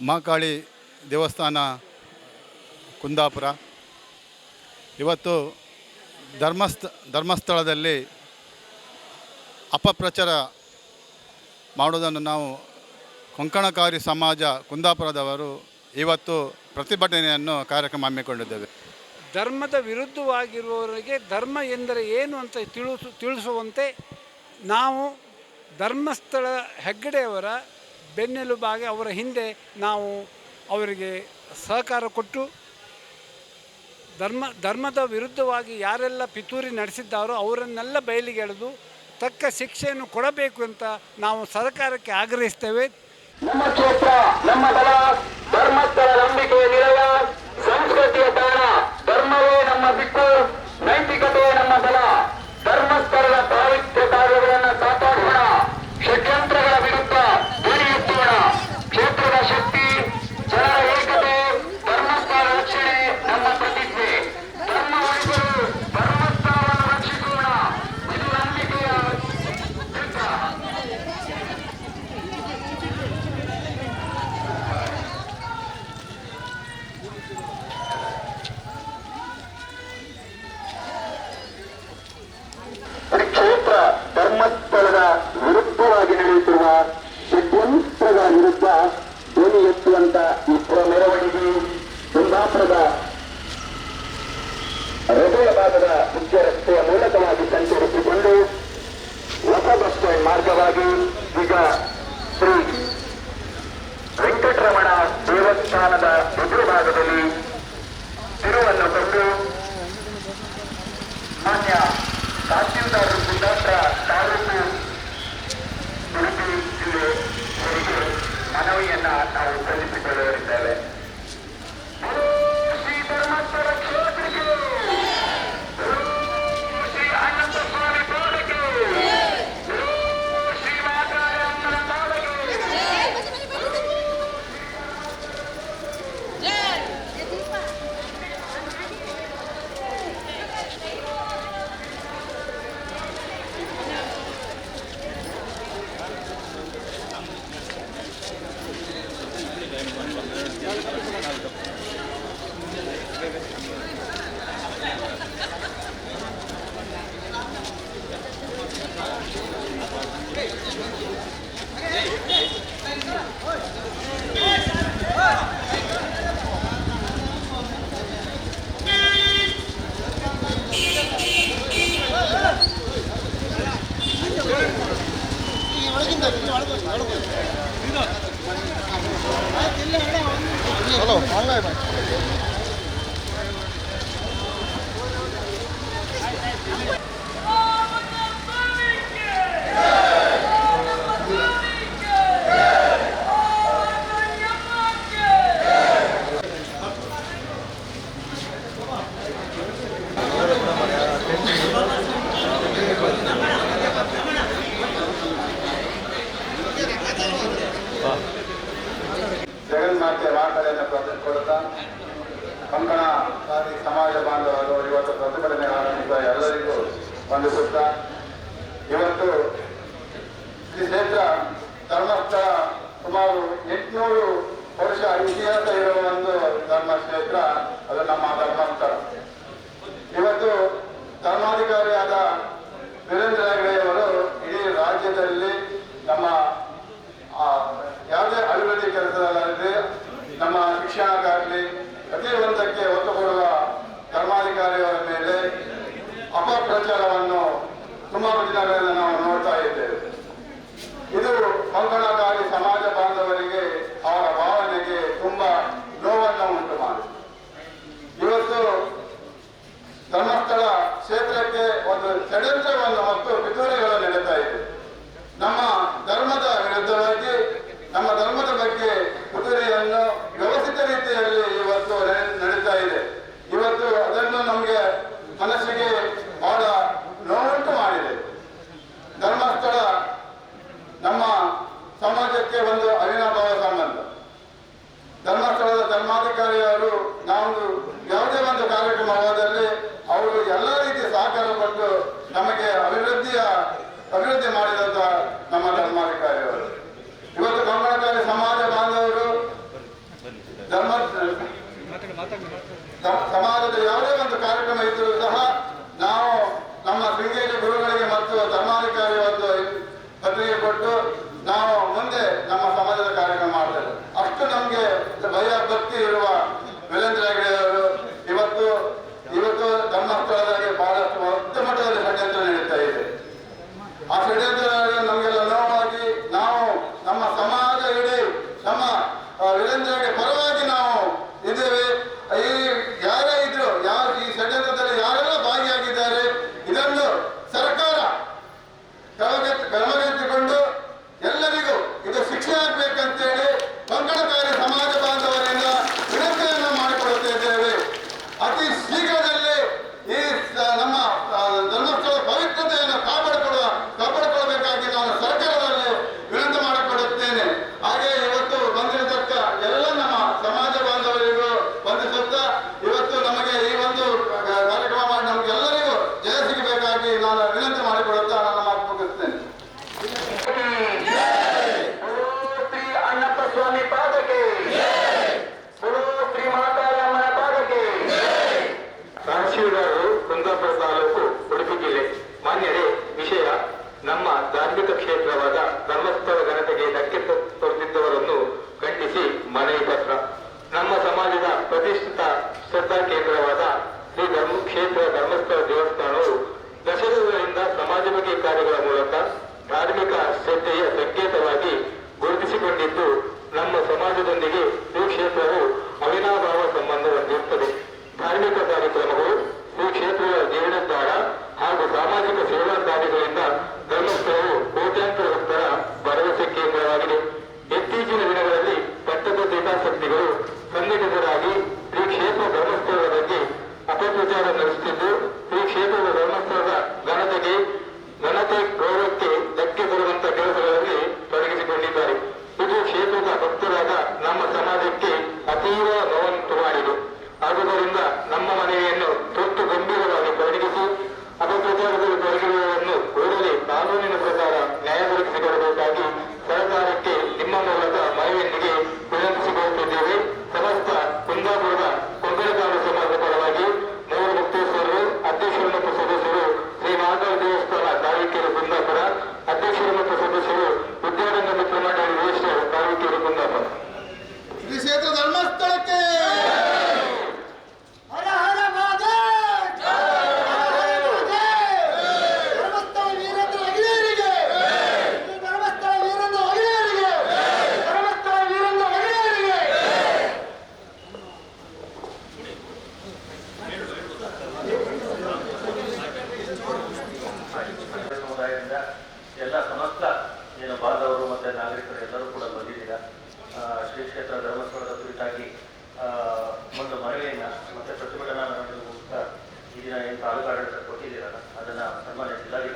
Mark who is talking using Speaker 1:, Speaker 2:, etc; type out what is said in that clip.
Speaker 1: ಮಹಾಕಾಳಿ ದೇವಸ್ಥಾನ ಕುಂದಾಪುರ. ಇವತ್ತು ಧರ್ಮಸ್ಥ, ಧರ್ಮಸ್ಥಳದಲ್ಲಿ ಅಪಪ್ರಚಾರ ಮಾಡೋದನ್ನು ನಾವು ಕೊಂಕಣಕಾರಿ ಸಮಾಜ ಕುಂದಾಪುರದವರು ಇವತ್ತು ಪ್ರತಿಭಟನೆಯನ್ನು ಕಾರ್ಯಕ್ರಮ ಹಮ್ಮಿಕೊಂಡಿದ್ದೇವೆ.
Speaker 2: ಧರ್ಮದ ವಿರುದ್ಧವಾಗಿರುವವರಿಗೆ ಧರ್ಮ ಎಂದರೆ ಏನು ಅಂತ ತಿಳಿಸು, ತಿಳಿಸುವಂತೆ ನಾವು ಧರ್ಮಸ್ಥಳ ಹೆಗ್ಗಡೆಯವರ ಬೆನ್ನೆಲುಬಾಗಿ ಅವರ ಹಿಂದೆ ನಾವು ಅವರಿಗೆ ಸಹಕಾರ ಕೊಟ್ಟು ಧರ್ಮ, ಧರ್ಮದ ವಿರುದ್ಧವಾಗಿ ಯಾರೆಲ್ಲ ಪಿತೂರಿ ನಡೆಸಿದ್ದಾರೋ ಅವರನ್ನೆಲ್ಲ ಬಯಲಿಗೆ ಎಳೆದು ತಕ್ಕ ಶಿಕ್ಷೆಯನ್ನು ಕೊಡಬೇಕು ಅಂತ ನಾವು ಸರ್ಕಾರಕ್ಕೆ ಆಗ್ರಹಿಸ್ತೇವೆ.
Speaker 3: ನಮ್ಮ ಕ್ಷೇತ್ರ, ನಮ್ಮ ಬಲ ಧರ್ಮಸ್ಥಳ ನಂಬಿಕೆಯ ನಿಲಯ, ಸಂಸ್ಕೃತಿಯ ಷಡ್ಯಂತ್ರಗಳ ವಿರುದ್ಧ ಧ್ವನಿ ಎತ್ತುವಂತ ಈ ಪುರ ಮೆರವಣಿಗೆ ಕುಂದಾಪುರದ ಹೃದಯ ಭಾಗದ ಮುಖ್ಯ ರಸ್ತೆಯ ಮೂಲಕವಾಗಿ ಸಂಚರಿಸಿಕೊಂಡು ಹೊಸ ಬಸ್ ಮಾರ್ಗವಾಗಿ ಈಗ ಶ್ರೀ ವೆಂಕಟರಮಣ ದೇವಸ್ಥಾನದ ಎದುರು ಭಾಗದಲ್ಲಿ ವಂದಿಸುತ್ತಾ ಇವತ್ತು ಈ ಕ್ಷೇತ್ರ ಧರ್ಮಸ್ಥಳ ಸುಮಾರು ಎಂಟುನೂರು ವರ್ಷ ಇತಿಹಾಸ ಇರುವ ಒಂದು ಧರ್ಮಕ್ಷೇತ್ರ ಅದು ನಮ್ಮ ಧರ್ಮಸ್ಥಳ ಇವತ್ತು ಧರ್ಮಾಧಿಕಾರಿಯಾದ ನಾವು ಯಾವುದೇ ಒಂದು ಕಾರ್ಯಕ್ರಮ ಹೋದಲ್ಲಿ ಅವರು ಎಲ್ಲ ರೀತಿಯ ಸಹಕಾರ ಕೊಟ್ಟು ನಮಗೆ ಅಭಿವೃದ್ಧಿಯ, ಅಭಿವೃದ್ಧಿ ಮಾಡಿದಂತ ನಮ್ಮ ಧರ್ಮಾಧಿಕಾರಿಗಳು ಇವತ್ತು ಕರ್ನಾಟಕ ಸಮಾಜ ಬಾಂಧವರು,
Speaker 1: ಧರ್ಮ ಸಮಾಜದ ಯಾವುದೇ ಒಂದು ಕಾರ್ಯಕ್ರಮ ಇದ್ದರೂ ಸಹ ನಾವು ನಮ್ಮ ಶೃಂಗೇರಿ ಗುರುಗಳಿಗೆ ಮತ್ತು ಧರ್ಮಾಧಿಕಾರಿ ಒಂದು ಪತ್ರಿಕೆ ಕೊಟ್ಟು ನಾವು ಮುಂದೆ ನಮ್ಮ ಸಮಾಜದ ಕಾರ್ಯಕ್ರಮ ಮಾಡ್ತೇವೆ. ಅಷ್ಟು ನಮಗೆ ಭಯ, ಭಕ್ತಿ ಇರುವ வெள்ளந்திராக ನಾನು ವಿನಂತಿ ಮಾಡಿಕೊಳ್ಳುತ್ತಾ ನನ್ನ ಮಾತು ಮುಗಿಸ್ತೇನೆ.
Speaker 3: ಸ್ವಾಮಿ ಶ್ರೀ
Speaker 4: ವಿಷಯ ನಮ್ಮ ಧಾರ್ಮಿಕ ಕ್ಷೇತ್ರವಾದ ಧರ್ಮಸ್ಥಳ ಖಂಡಿಸಿ ಪತ್ರ. ಸಮಾಜದ ಪ್ರತಿಷ್ಠಿತ ಶ್ರದ್ಧಾ ಕೇಂದ್ರವಾದ ಶ್ರೀ ಧರ್ಮ ಕ್ಷೇತ್ರ ಧರ್ಮಸ್ಥಳ ದೇವಸ್ಥಾನವು ದಶಕಗಳಿಂದ ಸಮಾಜಮುಖಿ ಕಾರ್ಯಗಳ ಮೂಲಕ ಧಾರ್ಮಿಕ
Speaker 5: ಸತ್ಯ 好的，好的，好的。